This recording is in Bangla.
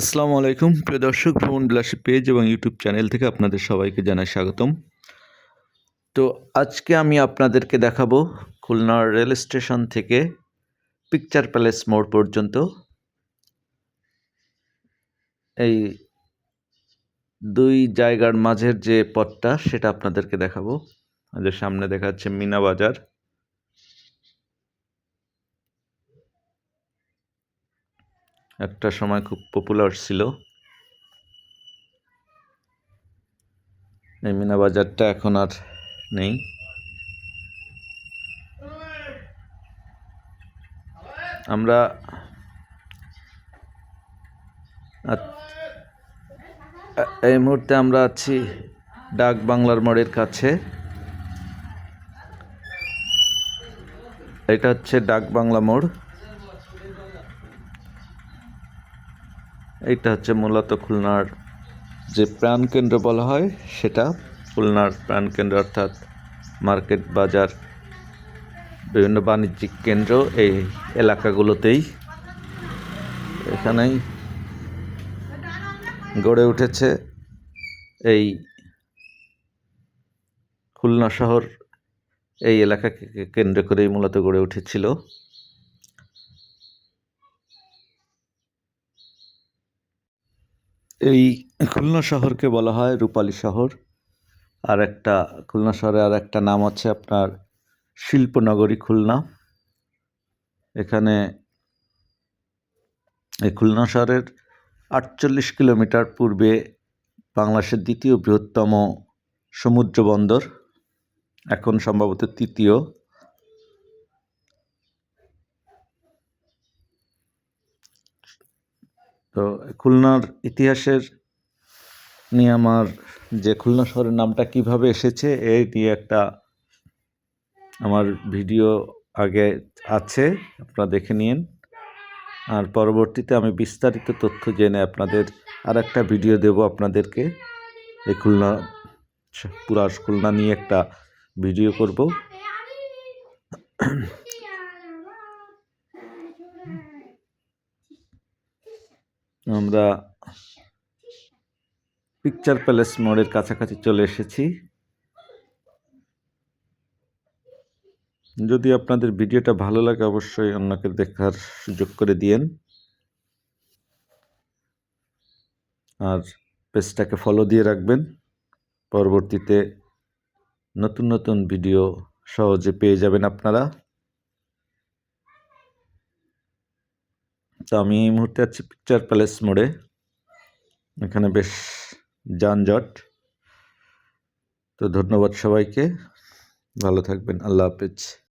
আসসালামু আলাইকুম। প্রিয় দর্শক, ভ্রমণ বিলাসী পেজ এবং ইউটিউব চ্যানেল থেকে আপনাদের সবাইকে জানাই স্বাগতম। তো আজকে আমি আপনাদেরকে দেখাবো খুলনার রেল স্টেশন থেকে পিকচার প্যালেস মোড় পর্যন্ত। এই দুই জায়গার মাঝের যে পথটা, সেটা আপনাদেরকে দেখাবো। আমাদের সামনে দেখা যাচ্ছে মিনা বাজার। একটা সময় খুব পপুলার ছিল। এই মিনা বাজারটা এখন আর নেই। আমরা এই মুহূর্তে আমরা আছি ডাক বাংলার মোড়ের কাছে। এটা হচ্ছে ডাক বাংলা মোড়। এইটা হচ্ছে মূলত খুলনার যে প্রাণকেন্দ্র বলা হয়, সেটা খুলনার প্রাণকেন্দ্র অর্থাৎ মার্কেট বাজার, বিভিন্ন বাণিজ্যিক কেন্দ্র এই এলাকাগুলোতেই। এখানেই গড়ে উঠেছে এই খুলনা শহর, এই এলাকাকে কেন্দ্র করেই মূলত গড়ে উঠেছিল। এই খুলনা শহরকে বলা হয় রূপালী শহর। আর একটা খুলনা শহরে আর একটা নাম আছে আপনার শিল্পনগরী খুলনা। এখানে এই খুলনা শহরের আটচল্লিশ কিলোমিটার পূর্বে বাংলাদেশের দ্বিতীয় বৃহত্তম সমুদ্র বন্দর, এখন সম্ভবত তৃতীয়। তো খুলনার ইতিহাসের নিয়ে আমার যে খুলনা শহরের নামটা কীভাবে এসেছে, এই নিয়ে একটা আমার ভিডিও আগে আছে, আপনারা দেখে নিন। আর পরবর্তীতে আমি বিস্তারিত তথ্য জেনে আপনাদের আর একটা ভিডিও দেব আপনাদেরকে। এই খুলনা পুরা খুলনা নিয়ে একটা ভিডিও করব। আমরা পিকচার প্যালেস মোড়ের কাছাকাছি চলে এসেছি। যদি আপনাদের ভিডিওটা ভালো লাগে, অবশ্যই অন্যকে দেখার সুযোগ করে দিয়েন। আর পেজটাকে ফলো দিয়ে রাখবেন। পরবর্তীতে নতুন নতুন ভিডিও সহজে পেয়ে যাবেন আপনারা। আমি এই মুহূর্তে আছি পিকচার প্যালেস মোড়ে। এখানে বেশ যানজট। তো ধন্যবাদ সবাইকে। ভালো থাকবেন। আল্লাহ হাফেজ।